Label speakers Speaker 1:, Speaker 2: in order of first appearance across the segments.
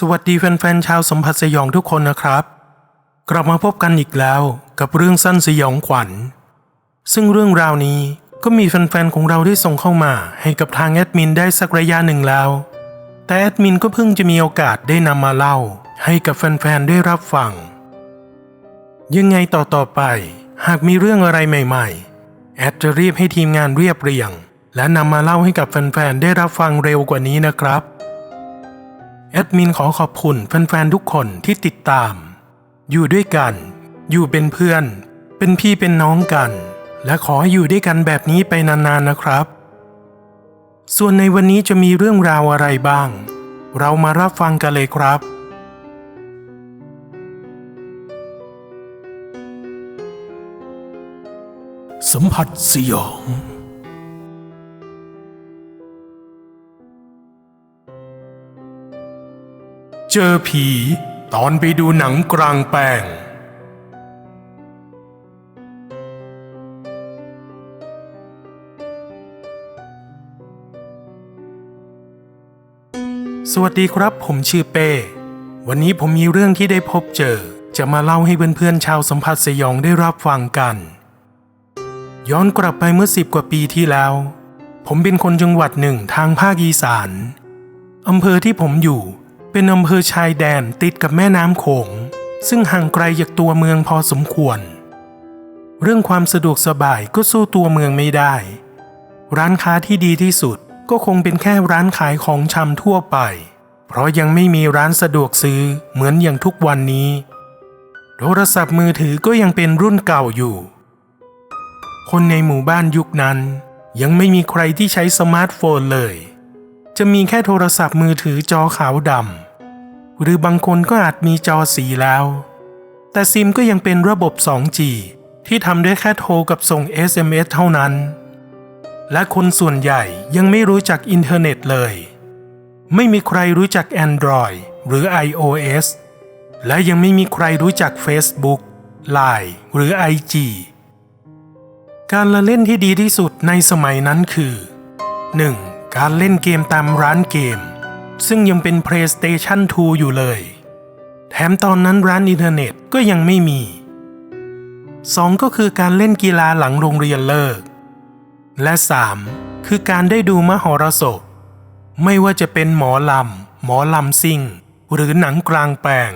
Speaker 1: สวัสดีแฟนๆชาวสมผัสสยองทุกคนนะครับ กลับมาพบกันอีกแล้วกับเรื่องสั้นสยองขวัญ ซึ่งเรื่องราวนี้ก็มีแฟนๆของเราได้ส่งเข้ามาให้กับทางแอดมินได้สักระยะหนึ่งแล้ว แต่แอดมินก็เพิ่งจะมีโอกาสได้นำมาเล่า ให้กับแฟนๆได้รับฟัง ยังไงต่อต่อไป หากมีเรื่องอะไรใหม่ๆ แอดจะรีบให้ทีมงานเรียบเรียง และนำมาเล่าให้กับแฟนๆได้รับฟังเร็วกว่านี้นะครับ แอดมินขอขอบคุณแฟนๆทุกคนที่ติดตาม อยู่ด้วยกัน อยู่เป็นเพื่อน เป็นพี่เป็นน้องกัน และขอให้อยู่ด้วยกันแบบนี้ไปนานๆนะครับ ส่วนในวันนี้จะมีเรื่องราวอะไรบ้าง เรามารับฟังกันเลยครับ สัมผัสสยอง เจอผีตอนไปดูหนังกลางแปลง สวัสดีครับ ผมชื่อเป้ วันนี้ผมมีเรื่องที่ได้พบเจอ จะมาเล่าให้เพื่อนๆชาวสัมผัสสยองได้รับฟังกัน ย้อนกลับไปเมื่อสิบกว่าปีที่แล้ว ผมเป็นคนจังหวัดหนึ่งทางภาคอีสานอำเภอที่ผมอยู่ เป็นอำเภอชายแดนติดกับแม่น้ำโขง ซึ่งห่างไกลจากตัวเมืองพอสมควร เรื่องความสะดวกสบายก็สู้ตัวเมืองไม่ได้ ร้านค้าที่ดีที่สุดก็คงเป็นแค่ร้านขายของชำทั่วไป เพราะยังไม่มีร้านสะดวกซื้อเหมือนอย่างทุกวันนี้ โทรศัพท์มือถือก็ยังเป็นรุ่นเก่าอยู่ คนในหมู่บ้านยุคนั้น ยังไม่มีใครที่ใช้สมาร์ทโฟนเลย จะมีแค่โทรศัพท์มือถือจอขาวดำ หรือบางคนก็อาจมีจอสีแล้ว แต่ซิมก็ยังเป็นระบบ 2G ที่ทำได้แค่โทรกับส่ง SMS เท่านั้น และคนส่วนใหญ่ยังไม่รู้จักอินเทอร์เน็ตเลย ไม่มีใครรู้จัก Android หรือ iOS และยังไม่มีใครรู้จัก Facebook Line หรือ IG การละเล่นที่ดีที่สุดในสมัยนั้นคือ 1. การเล่นเกมตามร้านเกม ซึ่งยังเป็น PlayStation 2 อยู่เลย แถมตอนนั้นร้านอินเทอร์เน็ตก็ยังไม่มี 2. ก็คือการเล่นกีฬาหลังโรงเรียนเลิก และ 3. คือการได้ดูมหรสพ ไม่ว่าจะเป็นหมอลำ หมอลำซิ่ง หรือหนังกลางแปลง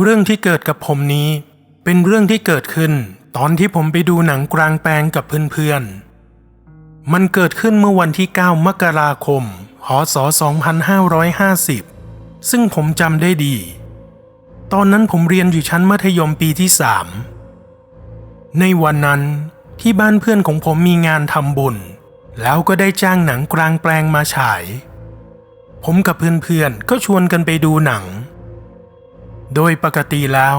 Speaker 1: เรื่องที่เกิดกับผมนี้ เป็นเรื่องที่เกิดขึ้น ตอนที่ผมไปดูหนังกลางแปลงกับเพื่อนๆ มันเกิดขึ้นเมื่อวันที่ 9 มกราคม พศ 2550 ซึ่งผมจำได้ดี ตอนนั้นผมเรียนอยู่ชั้นมัธยมปีที่3ในวันนั้นที่บ้านเพื่อนของผมมีงานทำบุญ แล้วก็ได้จ้างหนังกลางแปลงมาฉาย ผมกับเพื่อนๆก็ชวนกันไปดูหนัง โดยปกติแล้ว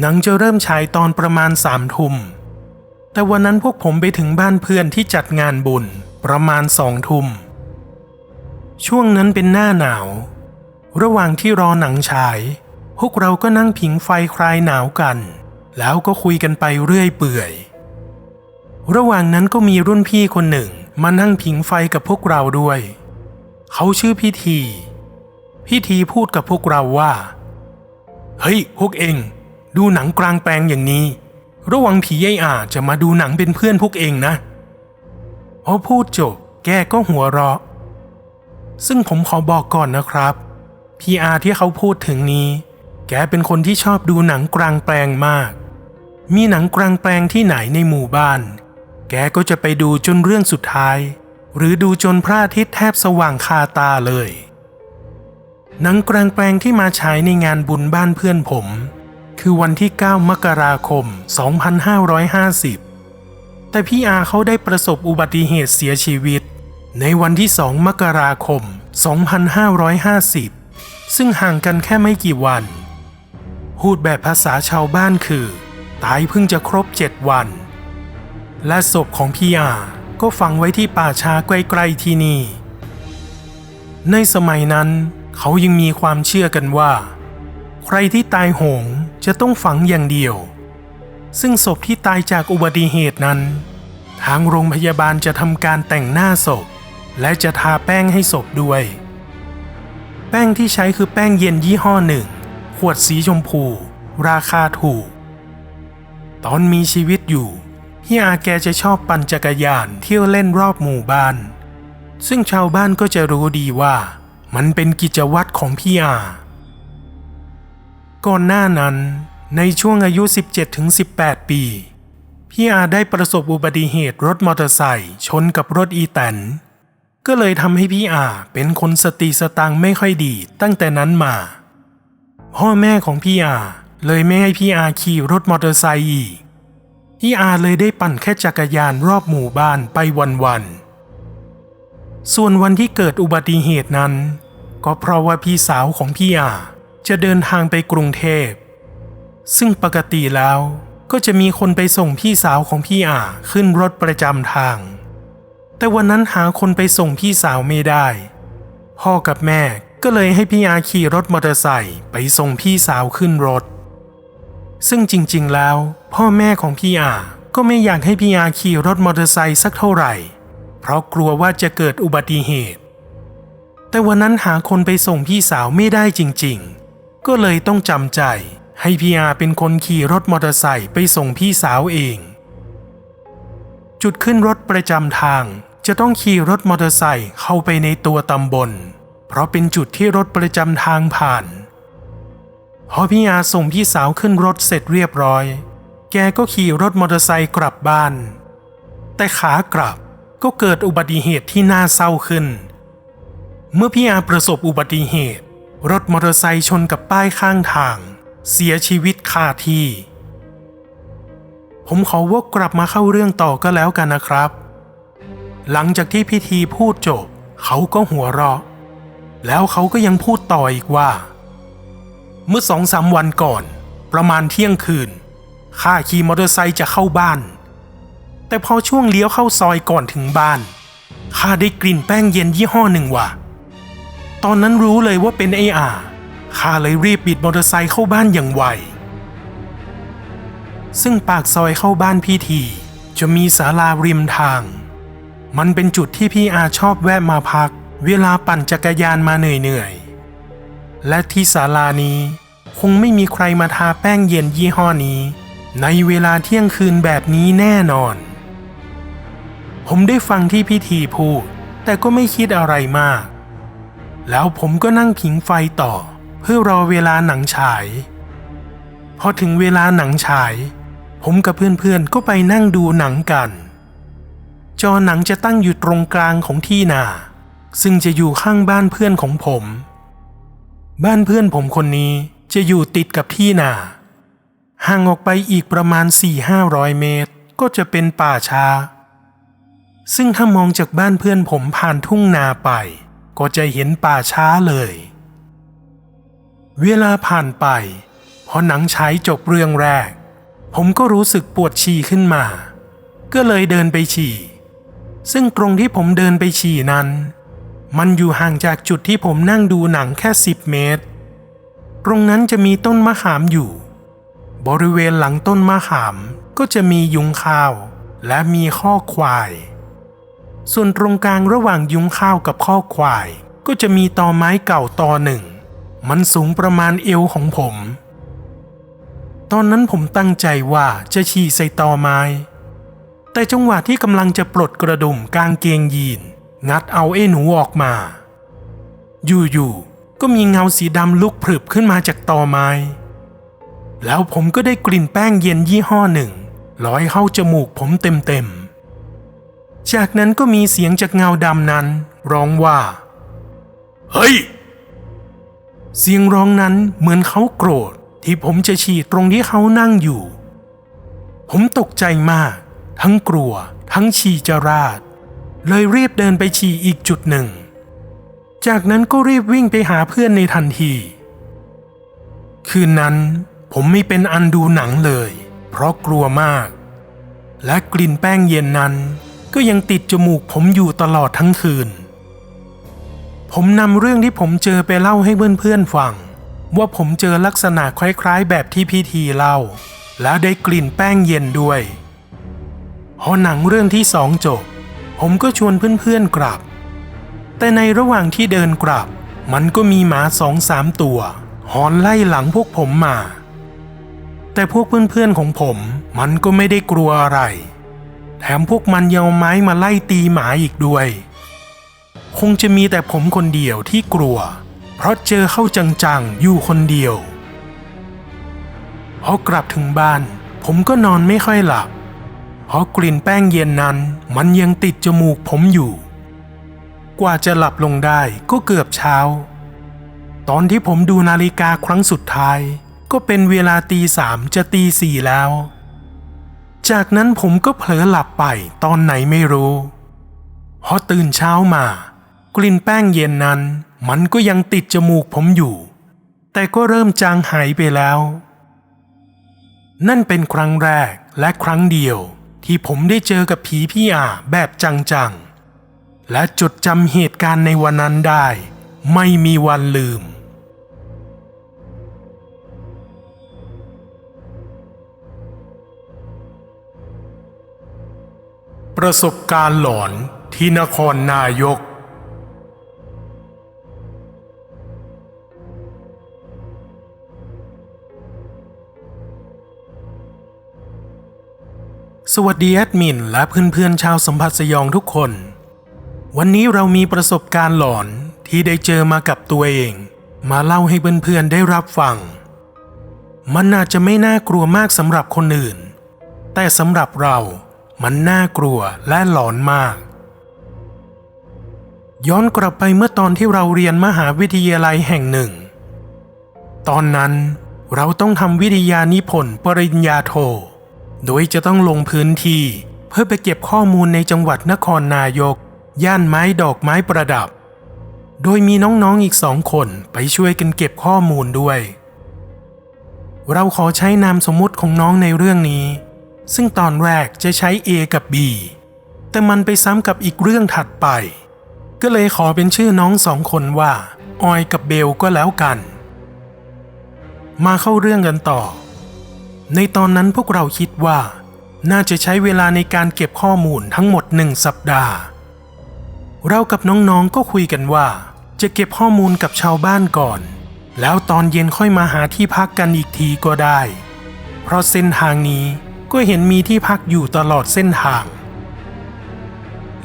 Speaker 1: หนังจะเริ่มฉายตอนประมาณสามทุ่ม แต่วันนั้นพวกผมไปถึงบ้านเพื่อนที่จัดงานบุญประมาณสองทุ่ม ช่วงนั้นเป็นหน้าหนาว ระหว่างที่รอหนังฉาย พวกเราก็นั่งผิงไฟคลายหนาวกัน แล้วก็คุยกันไปเรื่อยเปื่อย ระหว่างนั้นก็มีรุ่นพี่คนหนึ่งมานั่งผิงไฟกับพวกเราด้วย เขาชื่อพิธีพิธีพูดกับพวกเราว่า เฮ้ย พวกเอง ดูหนังกลางแปลงอย่างนี้ ระวังผีไอ้อาจะมาดูหนังเป็นเพื่อนพวกเองนะพอพูดจบแกก็หัวเราะ ซึ่งผมขอบอกก่อนนะครับพีอาที่เขาพูดถึงนี้ แกเป็นคนที่ชอบดูหนังกลางแปลงมาก มีหนังกลางแปลงที่ไหนในหมู่บ้าน แกก็จะไปดูจนเรื่องสุดท้าย หรือดูจนพระอาทิตย์แทบสว่างคาตาเลย หนังกลางแปลงที่มาฉายในงานบุญบ้านเพื่อนผม คือวันที่ 9 มกราคม 2550 แต่พี่อาเขาได้ประสบอุบัติเหตุเสียชีวิต ในวันที่ 2 มกราคม 2550 ซึ่งห่างกันแค่ไม่กี่วัน พูดแบบภาษาชาวบ้านคือ ตายเพิ่งจะครบเจ็ดวัน และศพของพี่อาก็ฝังไว้ที่ป่าช้าใกล้ๆที่นี่ ในสมัยนั้นเขายังมีความเชื่อกันว่า ใครที่ตายโหงจะต้องฝังอย่างเดียว ซึ่งศพที่ตายจากอุบัติเหตุนั้น ทางโรงพยาบาลจะทำการแต่งหน้าศพ และจะทาแป้งให้ศพด้วย แป้งที่ใช้คือแป้งเย็นยี่ห้อหนึ่ง ขวดสีชมพู ราคาถูก ตอนมีชีวิตอยู่ พี่อาแกจะชอบปั่นจักรยานเที่ยวเล่นรอบหมู่บ้าน ซึ่งชาวบ้านก็จะรู้ดีว่ามันเป็นกิจวัตรของพี่อา ก่อนหน้านั้นในช่วงอายุ 17-18 ปี พี่อาได้ประสบอุบัติเหตุรถมอเตอร์ไซค์ชนกับรถอีแตน ก็เลยทำให้พี่อาเป็นคนสติสตังไม่ค่อยดีตั้งแต่นั้นมา พ่อแม่ของพี่อาเลยไม่ให้พี่อาขี่รถมอเตอร์ไซค์อีก พี่อาเลยได้ปั่นแค่จักรยานรอบหมู่บ้านไปวันๆ ส่วนวันที่เกิดอุบัติเหตุนั้น ก็เพราะว่าพี่สาวของพี่อาจะเดินทางไปกรุงเทพ ซึ่งปกติแล้วก็จะมีคนไปส่งพี่สาวของพี่อาขึ้นรถประจำทาง แต่วันนั้นหาคนไปส่งพี่สาวไม่ได้ พ่อกับแม่ก็เลยให้พี่อาขี่รถมอเตอร์ไซค์ไปส่งพี่สาวขึ้นรถ ซึ่งจริงๆแล้ว พ่อแม่ของพี่อาก็ไม่อยากให้พี่อาขี่รถมอเตอร์ไซค์สักเท่าไหร่ เพราะกลัวว่าจะเกิดอุบัติเหตุ แต่วันนั้นหาคนไปส่งพี่สาวไม่ได้จริงๆ ก็เลยต้องจำใจให้พี่อาเป็นคนขี่รถมอเตอร์ไซค์ไปส่งพี่สาวเอง จุดขึ้นรถประจำทาง จะต้องขี่รถมอเตอร์ไซค์เข้าไปในตัวตำบล เพราะเป็นจุดที่รถประจำทางผ่าน พอพี่อาส่งพี่สาวขึ้นรถเสร็จเรียบร้อย แกก็ขี่รถมอเตอร์ไซค์กลับบ้าน แต่ขากลับก็เกิดอุบัติเหตุที่น่าเศร้าขึ้น เมื่อพี่อาประสบอุบัติเหตุ รถมอเตอร์ไซค์ชนกับป้ายข้างทาง เสียชีวิตคาที่ ผมขอวกกลับมาเข้าเรื่องต่อก็แล้วกันนะครับ หลังจากที่พิธีพูดจบ เขาก็หัวเราะ แล้วเขาก็ยังพูดต่ออีกว่า เมื่อสองสามวันก่อน ประมาณเที่ยงคืนข้าขี่มอเตอร์ไซค์จะเข้าบ้าน แต่พอช่วงเลี้ยวเข้าซอยก่อนถึงบ้านข้าได้กลิ่นแป้งเย็นยี่ห้อหนึ่งว่ะ ตอนนั้นรู้เลยว่าเป็นไอ้อาข้าเลยรีบบิดมอเตอร์ไซค์เข้าบ้านอย่างไว ซึ่งปากซอยเข้าบ้านพี่ทีจะมีศาลาริมทาง มันเป็นจุดที่พี่อาชอบแวะมาพัก เวลาปั่นจักรยานมาเหนื่อยๆ และที่ศาลานี้คงไม่มีใครมาทาแป้งเย็นยี่ห้อนี้ ในเวลาเที่ยงคืนแบบนี้แน่นอน ผมได้ฟังที่พิธีพูด แต่ก็ไม่คิดอะไรมาก แล้วผมก็นั่งผิงไฟต่อ เพื่อรอเวลาหนังฉาย พอถึงเวลาหนังฉาย ผมกับเพื่อนๆก็ไปนั่งดูหนังกัน จอหนังจะตั้งอยู่ตรงกลางของที่นา ซึ่งจะอยู่ข้างบ้านเพื่อนของผม บ้านเพื่อนผมคนนี้จะอยู่ติดกับที่นาห่างออกไปอีกประมาณ 4-500 เมตร ก็จะเป็นป่าช้า ซึ่งถ้ามองจากบ้านเพื่อนผมผ่านทุ่งนาไป ก็จะเห็นป่าช้าเลย เวลาผ่านไป พอหนังฉายจบเรื่องแรก ผมก็รู้สึกปวดฉี่ขึ้นมา ก็เลยเดินไปฉี่ ซึ่งตรงที่ผมเดินไปฉี่นั้น มันอยู่ห่างจากจุดที่ผมนั่งดูหนังแค่10เมตร ตรงนั้นจะมีต้นมะขามอยู่ บริเวณหลังต้นมะขามก็จะมียุงข้าว และมีข้อควาย ส่วนตรงกลางระหว่างยุงข้าวกับข้อควาย ก็จะมีตอไม้เก่าตอหนึ่ง มันสูงประมาณเอวของผม ตอนนั้นผมตั้งใจว่าจะฉี่ใส่ตอไม้ แต่จังหวะที่กำลังจะปลดกระดุมกางเกงยีน งัดเอาไอ้หนูออกมา อยู่ๆก็มีเงาสีดำลุกพรึบขึ้นมาจากตอไม้ แล้วผมก็ได้กลิ่นแป้งเย็นยี่ห้อหนึ่งลอยเข้าจมูกผมเต็มๆ จากนั้นก็มีเสียงจากเงาดำนั้น ร้องว่า เฮ้ย เสียงร้องนั้นเหมือนเขาโกรธที่ผมจะฉี่ตรงที่เขานั่งอยู่ ผมตกใจมาก ทั้งกลัว ทั้งฉี่จะราด เลยรีบเดินไปฉี่อีกจุดหนึ่ง จากนั้นก็รีบวิ่งไปหาเพื่อนในทันที คืนนั้นผมไม่เป็นอันดูหนังเลย เพราะกลัวมาก และกลิ่นแป้งเย็นนั้น ก็ยังติดจมูกผมอยู่ตลอดทั้งคืน ผมนำเรื่องที่ผมเจอไปเล่าให้เพื่อนๆฟัง ว่าผมเจอลักษณะคล้ายๆแบบที่พี่ทีเล่า แล้วได้กลิ่นแป้งเย็นด้วย พอหนังเรื่องที่สองจบ ผมก็ชวนเพื่อนๆกลับ แต่ในระหว่างที่เดินกลับ มันก็มีหมาสองสามตัวหอนไล่หลังพวกผมมา แต่พวกเพื่อนๆของผมมันก็ไม่ได้กลัวอะไร แถมพวกมันยังเอาไม้มาไล่ตีหมาอีกด้วย คงจะมีแต่ผมคนเดียวที่กลัว เพราะเจอเข้าจังๆอยู่คนเดียวพอกลับถึงบ้าน ผมก็นอนไม่ค่อยหลับ เพราะกลิ่นแป้งเย็นนั้นมันยังติดจมูกผมอยู่ กว่าจะหลับลงได้ก็เกือบเช้า ตอนที่ผมดูนาฬิกาครั้งสุดท้าย ก็เป็นเวลาตีสามจะตีสี่แล้ว จากนั้นผมก็เผลอหลับไปตอนไหนไม่รู้พอตื่นเช้ามากลิ่นแป้งเย็นนั้น มันก็ยังติดจมูกผมอยู่ แต่ก็เริ่มจางหายไปแล้ว นั่นเป็นครั้งแรกและครั้งเดียว ที่ผมได้เจอกับผีพี่อาแบบจังๆ และจดจำเหตุการณ์ในวันนั้นได้ ไม่มีวันลืม ประสบการณ์หลอนที่นครนายก สวัสดีแอดมินและเพื่อนๆชาวสัมผัสสยองทุกคน วันนี้เรามีประสบการณ์หลอนที่ได้เจอมากับตัวเอง มาเล่าให้เพื่อนๆได้รับฟัง มันอาจจะไม่น่ากลัวมากสำหรับคนอื่น แต่สำหรับเรามันน่ากลัวและหลอนมาก ย้อนกลับไปเมื่อตอนที่เราเรียนมหาวิทยาลัยแห่งหนึ่ง ตอนนั้นเราต้องทำวิทยานิพนธ์ปริญญาโท โดยจะต้องลงพื้นที่ เพื่อไปเก็บข้อมูลในจังหวัดนครนายก ย่านไม้ดอกไม้ประดับ โดยมีน้องๆอีกสองคนไปช่วยกันเก็บข้อมูลด้วย เราขอใช้นามสมมติของน้องในเรื่องนี้ ซึ่งตอนแรกจะใช้ A กับ B แต่มันไปซ้ำกับอีกเรื่องถัดไป ก็เลยขอเป็นชื่อน้องสองคนว่า ออยกับเบลก็แล้วกัน มาเข้าเรื่องกันต่อ ในตอนนั้นพวกเราคิดว่า น่าจะใช้เวลาในการเก็บข้อมูลทั้งหมดหนึ่งสัปดาห์ เรากับน้องๆก็คุยกันว่า จะเก็บข้อมูลกับชาวบ้านก่อน แล้วตอนเย็นค่อยมาหาที่พักกันอีกทีก็ได้ เพราะเส้นทางนี้ก็เห็นมีที่พักอยู่ตลอดเส้นทาง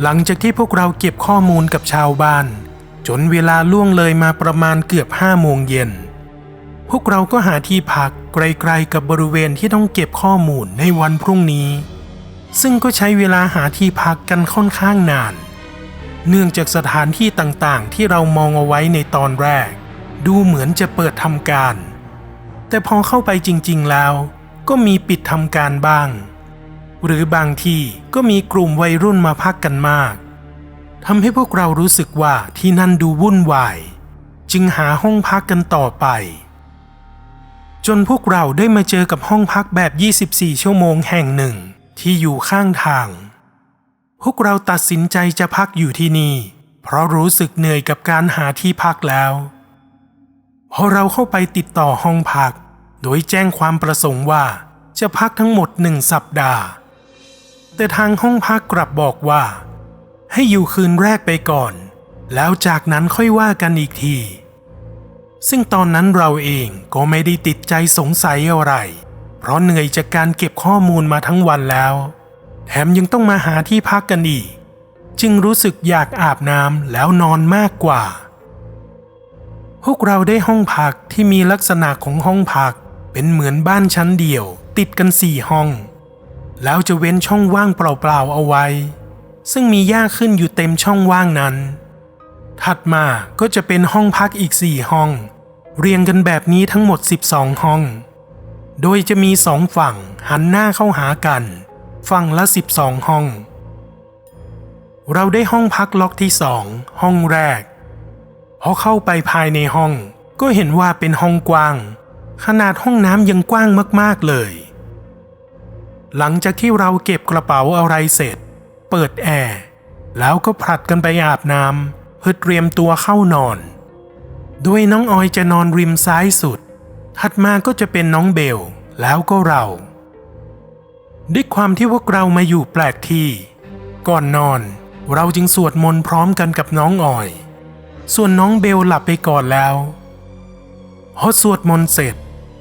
Speaker 1: หลังจากที่พวกเราเก็บข้อมูลกับชาวบ้าน จนเวลาล่วงเลยมาประมาณเกือบห้าโมงเย็น พวกเราก็หาที่พักไกลๆกับบริเวณที่ต้องเก็บข้อมูลในวันพรุ่งนี้ ซึ่งก็ใช้เวลาหาที่พักกันค่อนข้างนาน เนื่องจากสถานที่ต่างๆ ที่เรามองเอาไว้ในตอนแรก ดูเหมือนจะเปิดทำการ แต่พอเข้าไปจริงๆแล้ว ก็มีปิดทำการบ้าง หรือบางที่ก็มีกลุ่มวัยรุ่นมาพักกันมากทำให้พวกเรารู้สึกว่าที่นั่นดูวุ่นวาย จึงหาห้องพักกันต่อไป จนพวกเราได้มาเจอกับห้องพักแบบ 24 ชั่วโมงแห่งหนึ่ง ที่อยู่ข้างทาง พวกเราตัดสินใจจะพักอยู่ที่นี่ เพราะรู้สึกเหนื่อยกับการหาที่พักแล้วพอเราเข้าไปติดต่อห้องพัก โดยแจ้งความประสงค์ว่าจะพักทั้งหมดหนึ่งสัปดาห์ แต่ทางห้องพักกลับบอกว่า ให้อยู่คืนแรกไปก่อน แล้วจากนั้นค่อยว่ากันอีกที ซึ่งตอนนั้นเราเองก็ไม่ได้ติดใจสงสัยอะไร เพราะเหนื่อยจากการเก็บข้อมูลมาทั้งวันแล้ว แถมยังต้องมาหาที่พักกันอีก จึงรู้สึกอยากอาบน้ำแล้วนอนมากกว่า พวกเราได้ห้องพักที่มีลักษณะของห้องพัก เป็นเหมือนบ้านชั้นเดียว ติดกันสี่ห้อง แล้วจะเว้นช่องว่างเปล่าๆเอาไว้ ซึ่งมีหญ้าขึ้นอยู่เต็มช่องว่างนั้น ถัดมาก็จะเป็นห้องพักอีกสี่ห้อง เรียงกันแบบนี้ทั้งหมด 12 ห้อง โดยจะมีสองฝั่งหันหน้าเข้าหากัน ฝั่งละ 12 ห้อง เราได้ห้องพักล็อกที่สองห้องแรกพอเข้าไปภายในห้องก็เห็นว่าเป็นห้องกว้าง ขนาดห้องน้ำยังกว้างมาก ๆ เลย หลังจากที่เราเก็บกระเป๋าอะไรเสร็จ เปิดแอร์แล้วก็ผลัดกันไปอาบน้ำ เพื่อเตรียมตัวเข้านอนโดยน้องออยจะนอนริมซ้ายสุด ถัดมาก็จะเป็นน้องเบล แล้วก็เรา ด้วยความที่พวกเรามาอยู่แปลกที่ ก่อนนอนเราจึงสวดมนต์พร้อมกันกับน้องออย ส่วนน้องเบลหลับไปก่อนแล้วพอสวดมนต์เสร็จ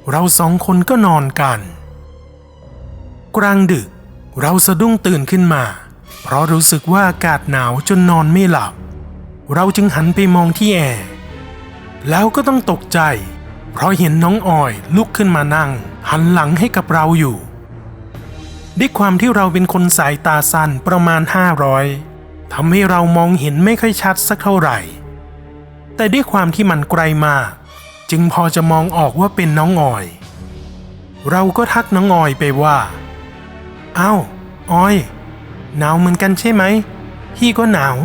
Speaker 1: เราสองคนก็นอนกัน กลางดึกเราสะดุ้งตื่นขึ้นมา เพราะรู้สึกว่าอากาศหนาวจนนอนไม่หลับ เราจึงหันไปมองที่แอร์แล้วก็ต้องตกใจ เพราะเห็นน้องออยลุกขึ้นมานั่ง หันหลังให้กับเราอยู่ ด้วยความที่เราเป็นคนสายตาสั้นประมาณ 500ทำให้เรามองเห็นไม่ค่อยชัดสักเท่าไหร่ แต่ด้วยความที่มันไกลมาก จึงพอจะมองออกว่าเป็นน้องออย เราก็ทักน้องออยไปว่า เอ้า ออย หนาวเหมือนกันใช่ไหมพี่ก็หนาว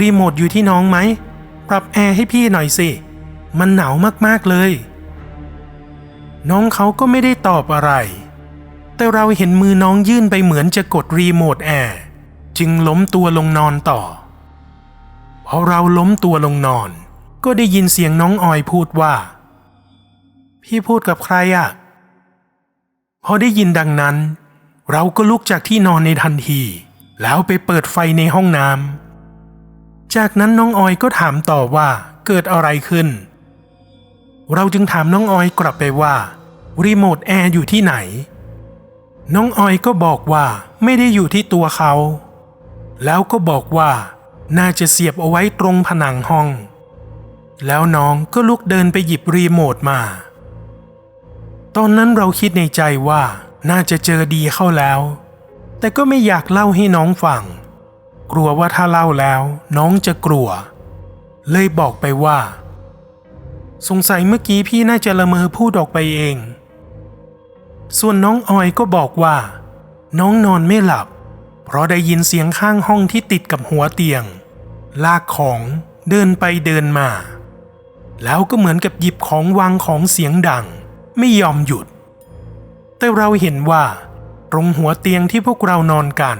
Speaker 1: รีโมทอยู่ที่น้องไหม ปรับแอร์ให้พี่หน่อยสิ มันหนาวมากๆเลย น้องเขาก็ไม่ได้ตอบอะไร แต่เราเห็นมือน้องยื่นไปเหมือนจะกดรีโมทแอร์จึงล้มตัวลงนอนต่อ พอเราล้มตัวลงนอน ก็ได้ยินเสียงน้องออยพูดว่า พี่พูดกับใครอะ่ะพอได้ยินดังนั้น เราก็ลุกจากที่นอนในทันที แล้วไปเปิดไฟในห้องน้ำ จากนั้นน้องออยก็ถามต่อว่าเกิดอะไรขึ้น เราจึงถามน้องออยกลับไปว่ารีโมทแอร์อยู่ที่ไหน น้องออยก็บอกว่าไม่ได้อยู่ที่ตัวเขา แล้วก็บอกว่าน่าจะเสียบเอาไว้ตรงผนังห้อง แล้วน้องก็ลุกเดินไปหยิบรีโมทมา ตอนนั้นเราคิดในใจว่าน่าจะเจอดีเข้าแล้ว แต่ก็ไม่อยากเล่าให้น้องฟัง กลัวว่าถ้าเล่าแล้วน้องจะกลัว เลยบอกไปว่า สงสัยเมื่อกี้พี่น่าจะละเมอพูดออกไปเอง ส่วนน้องออยก็บอกว่า น้องนอนไม่หลับ เพราะได้ยินเสียงข้างห้องที่ติดกับหัวเตียง ลากของเดินไปเดินมา แล้วก็เหมือนกับหยิบของวางของเสียงดัง ไม่ยอมหยุด แต่เราเห็นว่า ตรงหัวเตียงที่พวกเรานอนกัน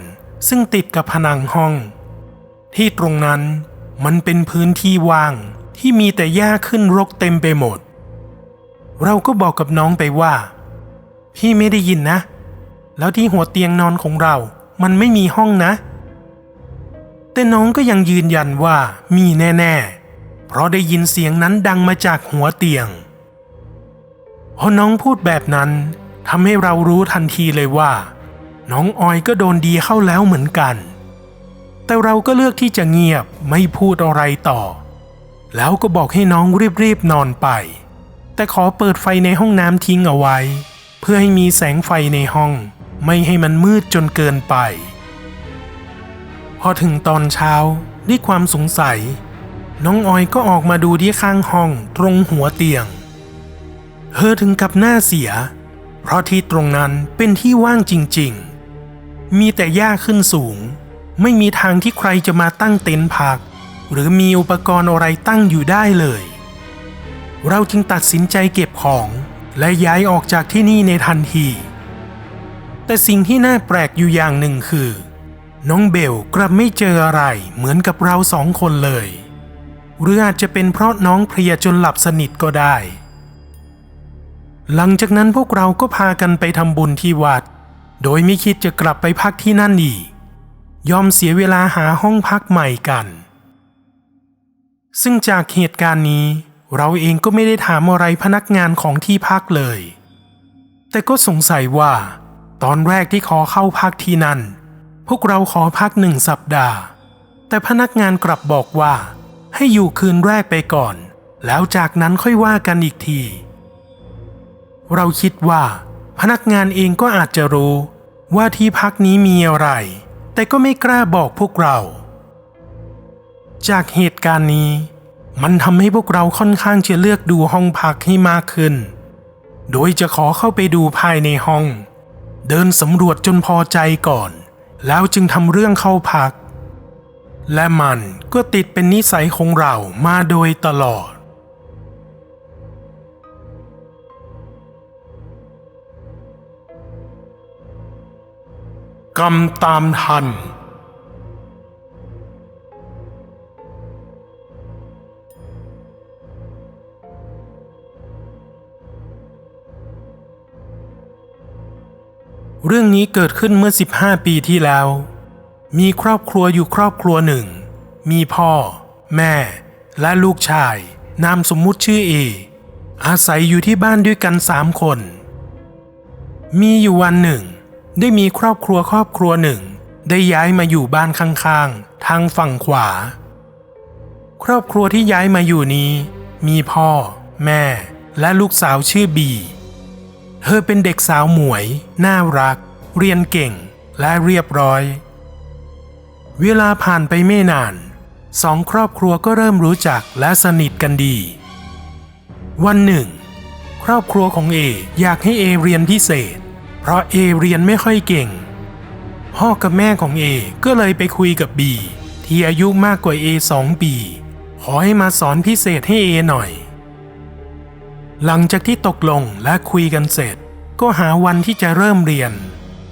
Speaker 1: ซึ่งติดกับผนังห้อง ที่ตรงนั้นมันเป็นพื้นที่ว่างที่มีแต่หญ้าขึ้นรกเต็มไปหมด เราก็บอกกับน้องไปว่า พี่ไม่ได้ยินนะ แล้วที่หัวเตียงนอนของเรา มันไม่มีห้องนะ แต่น้องก็ยังยืนยันว่ามีแน่ๆ เพราะได้ยินเสียงนั้นดังมาจากหัวเตียงพอน้องพูดแบบนั้นทำให้เรารู้ทันทีเลยว่า น้องออยก็โดนดีเข้าแล้วเหมือนกัน แต่เราก็เลือกที่จะเงียบไม่พูดอะไรต่อ แล้วก็บอกให้น้องรีบๆนอนไป แต่ขอเปิดไฟในห้องน้ำทิ้งเอาไว้ เพื่อให้มีแสงไฟในห้อง ไม่ให้มันมืดจนเกินไป พอถึงตอนเช้าด้วยความสงสัย น้องออยก็ออกมาดูที่ข้างห้องตรงหัวเตียง เธอถึงกับหน้าเสีย เพราะที่ตรงนั้นเป็นที่ว่างจริง ๆ มีแต่หญ้าขึ้นสูง ไม่มีทางที่ใครจะมาตั้งเต็นท์พัก หรือมีอุปกรณ์อะไรตั้งอยู่ได้เลย เราจึงตัดสินใจเก็บของและย้ายออกจากที่นี่ในทันที แต่สิ่งที่น่าแปลกอยู่อย่างหนึ่งคือ น้องเบลกลับไม่เจออะไรเหมือนกับเราสองคนเลย หรืออาจจะเป็นเพราะน้องเพลียจนหลับสนิทก็ได้ หลังจากนั้นพวกเราก็พากันไปทำบุญที่วัด โดยไม่คิดจะกลับไปพักที่นั่นอีก ยอมเสียเวลาหาห้องพักใหม่กัน ซึ่งจากเหตุการณ์นี้ เราเองก็ไม่ได้ถามอะไรพนักงานของที่พักเลย แต่ก็สงสัยว่า ตอนแรกที่ขอเข้าพักที่นั่น พวกเราขอพักหนึ่งสัปดาห์ แต่พนักงานกลับบอกว่า ให้อยู่คืนแรกไปก่อน แล้วจากนั้นค่อยว่ากันอีกที เราคิดว่า พนักงานเองก็อาจจะรู้ว่าที่พักนี้มีอะไร แต่ก็ไม่กล้าบอกพวกเรา จากเหตุการณ์นี้ มันทำให้พวกเราค่อนข้างจะเลือกดูห้องพักให้มากขึ้น โดยจะขอเข้าไปดูภายในห้อง เดินสำรวจจนพอใจก่อน แล้วจึงทำเรื่องเข้าพัก และมันก็ติดเป็นนิสัยของเรามาโดยตลอด กรรมตามทัน เรื่องนี้เกิดขึ้นเมื่อ 15 ปีที่แล้ว มีครอบครัวอยู่ครอบครัวหนึ่ง มีพ่อ แม่ และลูกชาย นามสมมุติชื่อเอ อาศัยอยู่ที่บ้านด้วยกันสามคน มีอยู่วันหนึ่ง ได้มีครอบครัวครอบครัวหนึ่ง ได้ย้ายมาอยู่บ้านข้างๆ ทางฝั่งขวา ครอบครัวที่ย้ายมาอยู่นี้ มีพ่อ แม่ และลูกสาวชื่อบี เธอเป็นเด็กสาวหมวย น่ารัก เรียนเก่ง และเรียบร้อย เวลาผ่านไปไม่นาน สองครอบครัวก็เริ่มรู้จักและสนิทกันดี วันหนึ่ง ครอบครัวของเออยากให้เอเรียนพิเศษ เพราะเอเรียนไม่ค่อยเก่ง พ่อกับแม่ของเอก็เลยไปคุยกับบีที่อายุมากกว่าเอสองปี ขอให้มาสอนพิเศษให้เอหน่อย หลังจากที่ตกลงและคุยกันเสร็จ ก็หาวันที่จะเริ่มเรียน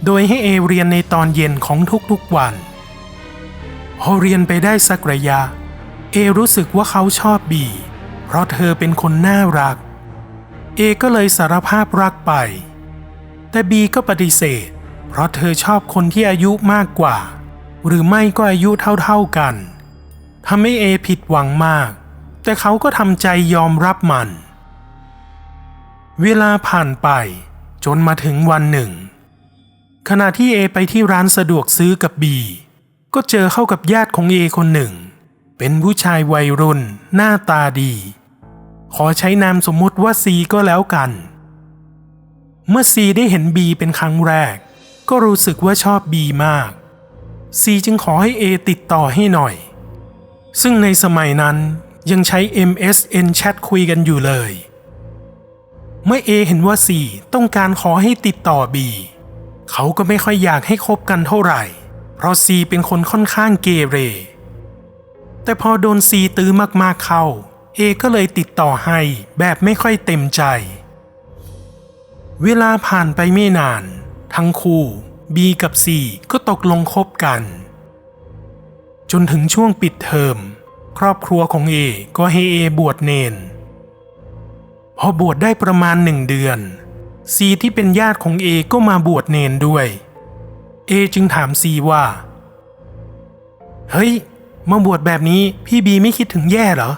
Speaker 1: โดยให้เอเรียนในตอนเย็นของทุกๆวันพอเรียนไปได้สักระยะ เอรู้สึกว่าเขาชอบบี เพราะเธอเป็นคนน่ารัก เอก็เลยสารภาพรักไป แต่บีก็ปฏิเสธ เพราะเธอชอบคนที่อายุมากกว่า หรือไม่ก็อายุเท่าๆกันทำให้เอผิดหวังมาก แต่เขาก็ทำใจยอมรับมัน เวลาผ่านไป จนมาถึงวันหนึ่ง ขณะที่เอไปที่ร้านสะดวกซื้อกับบี ก็เจอเข้ากับญาติของเอคนหนึ่ง เป็นผู้ชายวัยรุ่น หน้าตาดี ขอใช้นามสมมติว่าซีก็แล้วกันเเมื่อซีได้เห็นบีเป็นครั้งแรก ก็รู้สึกว่าชอบบีมากซีจึงขอให้เอติดต่อให้หน่อย ซึ่งในสมัยนั้นยังใช้ MSN แชทคุยกันอยู่เลย เมื่อเอเห็นว่าซีต้องการขอให้ติดต่อบีเขาก็ไม่ค่อยอยากให้คบกันเท่าไหร่ เพราะซีเป็นคนค่อนข้างเกเร แต่พอโดนซีตื้อมากๆเข้า เอก็เลยติดต่อให้แบบไม่ค่อยเต็มใจ เวลาผ่านไปไม่นาน ทั้งคู่บีกับซีก็ตกลงคบกัน จนถึงช่วงปิดเทอม ครอบครัวของเอก็ให้เอบวชเนน พอบวชได้ประมาณหนึ่งเดือน ซีที่เป็นญาติของเอก็มาบวชเนนด้วย เอจึงถามซีว่า เฮ้ย มาบวชแบบนี้พี่บีไม่คิดถึงแย่เหรอ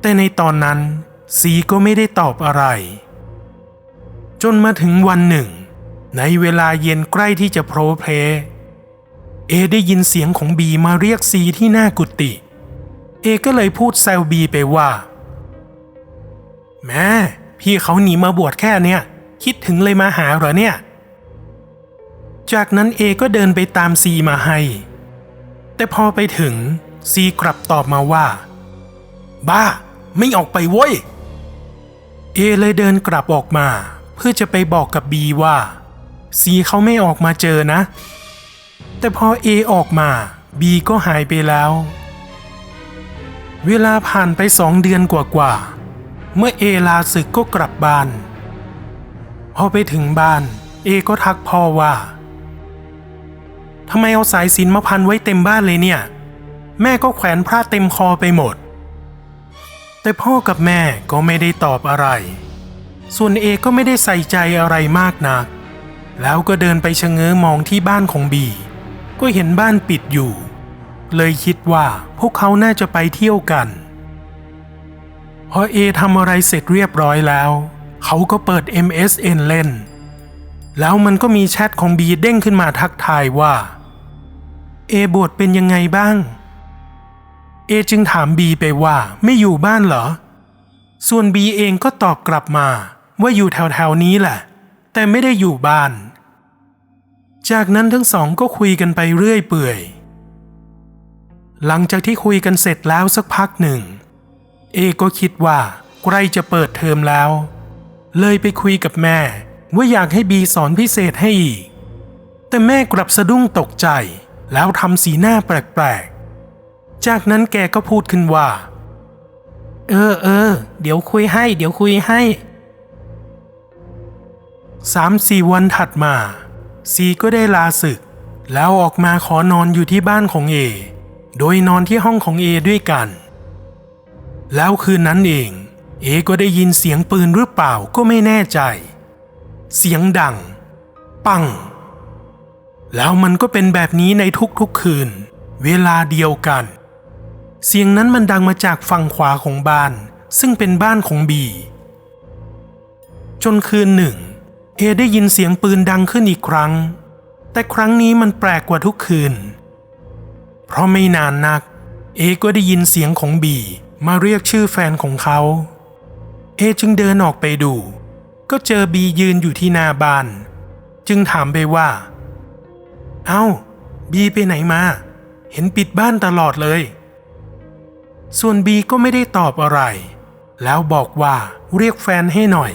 Speaker 1: แต่ในตอนนั้นซีก็ไม่ได้ตอบอะไร จนมาถึงวันหนึ่ง ในเวลาเย็นใกล้ที่จะโพรเพลเอได้ยินเสียงของบีมาเรียกซีที่หน้ากุฏิเอก็เลยพูดแซวบีไปว่า แม่พี่เขาหนีมาบวชแค่เนี้ยคิดถึงเลยมาหาเหรอเนี่ย จากนั้นเอก็เดินไปตามซีมาให้ แต่พอไปถึงซีกลับตอบมาว่า บ้า ไม่ออกไปเว้ย เอเลยเดินกลับออกมา เพื่อจะไปบอกกับบีว่าซีเขาไม่ออกมาเจอนะ แต่พอเอออกมาบีก็หายไปแล้ว เวลาผ่านไปสองเดือนกว่าๆ เมื่อเอลาศึกก็กลับบ้าน พอไปถึงบ้านเอก็ทักพ่อว่าทำไมเอาสายสินมาพันไว้เต็มบ้านเลยเนี่ย แม่ก็แขวนพระเต็มคอไปหมด แต่พ่อกับแม่ก็ไม่ได้ตอบอะไร ส่วนเอก็ไม่ได้ใส่ใจอะไรมากนัก แล้วก็เดินไปชะเง้อมองที่บ้านของบี ก็เห็นบ้านปิดอยู่ เลยคิดว่าพวกเขาน่าจะไปเที่ยวกันพอเอทำอะไรเสร็จเรียบร้อยแล้ว เขาก็เปิด MSN เล่น แล้วมันก็มีแชทของบีเด้งขึ้นมาทักทายว่า เอบวชเป็นยังไงบ้าง เอจึงถามบีไปว่าไม่อยู่บ้านเหรอ ส่วนบีเองก็ตอบกลับมา ว่าอยู่แถวๆนี้แหละ แต่ไม่ได้อยู่บ้าน จากนั้นทั้งสองก็คุยกันไปเรื่อยเปื่อย หลังจากที่คุยกันเสร็จแล้วสักพักหนึ่ง เอก็คิดว่าใกล้จะเปิดเทอมแล้ว เลยไปคุยกับแม่ ว่าอยากให้บีสอนพิเศษให้อีก แต่แม่กลับสะดุ้งตกใจ แล้วทำสีหน้าแปลกๆ จากนั้นแกก็พูดขึ้นว่า เออเออเดี๋ยวคุยให้ เดี๋ยวคุยให้ สามสี่วันถัดมาซีก็ได้ลาศึก แล้วออกมาขอนอนอยู่ที่บ้านของเอ โดยนอนที่ห้องของเอด้วยกัน แล้วคืนนั้นเอง เอก็ได้ยินเสียงปืนหรือเปล่าก็ไม่แน่ใจ เสียงดัง ปัง แล้วมันก็เป็นแบบนี้ในทุกๆคืน เวลาเดียวกัน เสียงนั้นมันดังมาจากฝั่งขวาของบ้าน ซึ่งเป็นบ้านของบี จนคืนหนึ่ง เอได้ยินเสียงปืนดังขึ้นอีกครั้ง แต่ครั้งนี้มันแปลกกว่าทุกคืน เพราะไม่นานนัก เอก็ได้ยินเสียงของบีมาเรียกชื่อแฟนของเขา เอจึงเดินออกไปดู ก็เจอบียืนอยู่ที่หน้าบ้าน จึงถามไปว่า เอ้า บีไปไหนมา เห็นปิดบ้านตลอดเลย ส่วนบีก็ไม่ได้ตอบอะไร แล้วบอกว่าเรียกแฟนให้หน่อย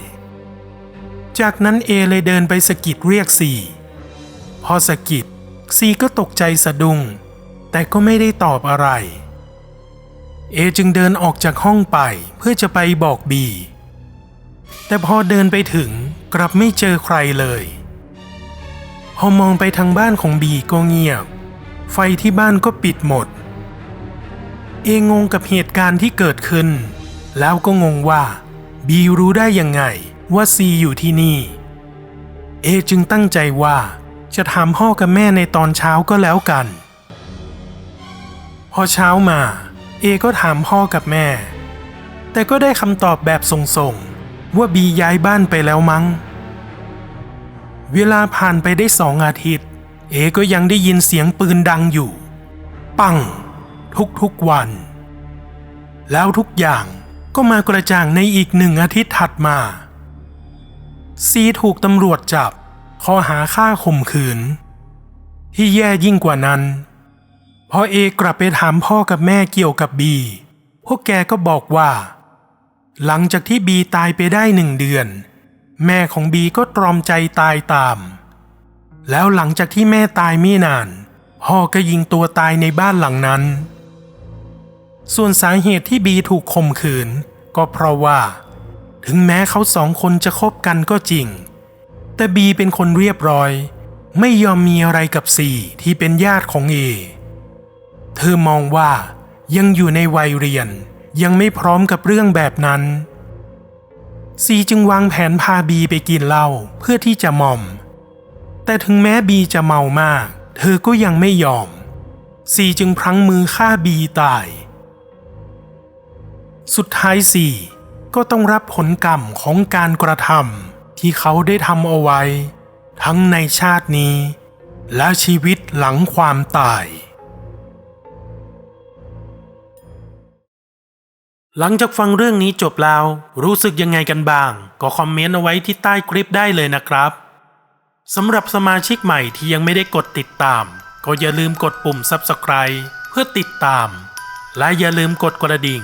Speaker 1: จากนั้นเอเลยเดินไปสะกิดเรียกซีพอสะกิดซีก็ตกใจสะดุ้งแต่ก็ไม่ได้ตอบอะไร เอจึงเดินออกจากห้องไปเพื่อจะไปบอกบี แต่พอเดินไปถึงกลับไม่เจอใครเลย พอมองไปทางบ้านของบีก็เงียบ ไฟที่บ้านก็ปิดหมด เองงงกับเหตุการณ์ที่เกิดขึ้น แล้วก็งงว่าบีรู้ได้ยังไง ว่าซีอยู่ที่นี่ เอจึงตั้งใจว่าจะถามพ่อกับแม่ในตอนเช้าก็แล้วกัน พอเช้ามา เอก็ถามพ่อกับแม่ แต่ก็ได้คำตอบแบบส่งๆ ว่าบีย้ายบ้านไปแล้วมั้ง เวลาผ่านไปได้สองอาทิตย์ เอก็ยังได้ยินเสียงปืนดังอยู่ ปัง ทุกๆวัน แล้วทุกอย่างก็มากระจ่างในอีกหนึ่งอาทิตย์ถัดมา ซีถูกตำรวจจับ ข้อหาฆ่าข่มขืน ที่แย่ยิ่งกว่านั้น พอเอกลับไปถามพ่อกับแม่เกี่ยวกับบี พวกแกก็บอกว่า หลังจากที่บีตายไปได้หนึ่งเดือน แม่ของบีก็ตรอมใจตายตาม แล้วหลังจากที่แม่ตายไม่นาน พ่อก็ยิงตัวตายในบ้านหลังนั้น ส่วนสาเหตุที่บีถูกข่มขืน ก็เพราะว่า ถึงแม้เขาสองคนจะคบกันก็จริง แต่บีเป็นคนเรียบร้อย ไม่ยอมมีอะไรกับซีที่เป็นญาติของเอ เธอมองว่ายังอยู่ในวัยเรียนยังไม่พร้อมกับเรื่องแบบนั้น ซีจึงวางแผนพาบีไปกินเหล้าเพื่อที่จะมอม แต่ถึงแม้บีจะเมามาก เธอก็ยังไม่ยอม ซีจึงพลั้งมือฆ่าบีตาย สุดท้ายซี ก็ต้องรับผลกรรมของการกระทำที่เขาได้ทำเอาไว้ ทั้งในชาตินี้ และชีวิตหลังความตาย หลังจากฟังเรื่องนี้จบแล้ว รู้สึกยังไงกันบ้าง ก็คอมเมนต์เอาไว้ที่ใต้คลิปได้เลยนะครับสำหรับสมาชิกใหม่ที่ยังไม่ได้กดติดตาม ก็อย่าลืมกดปุ่ม Subscribe เพื่อติดตาม และอย่าลืมกดกระดิ่ง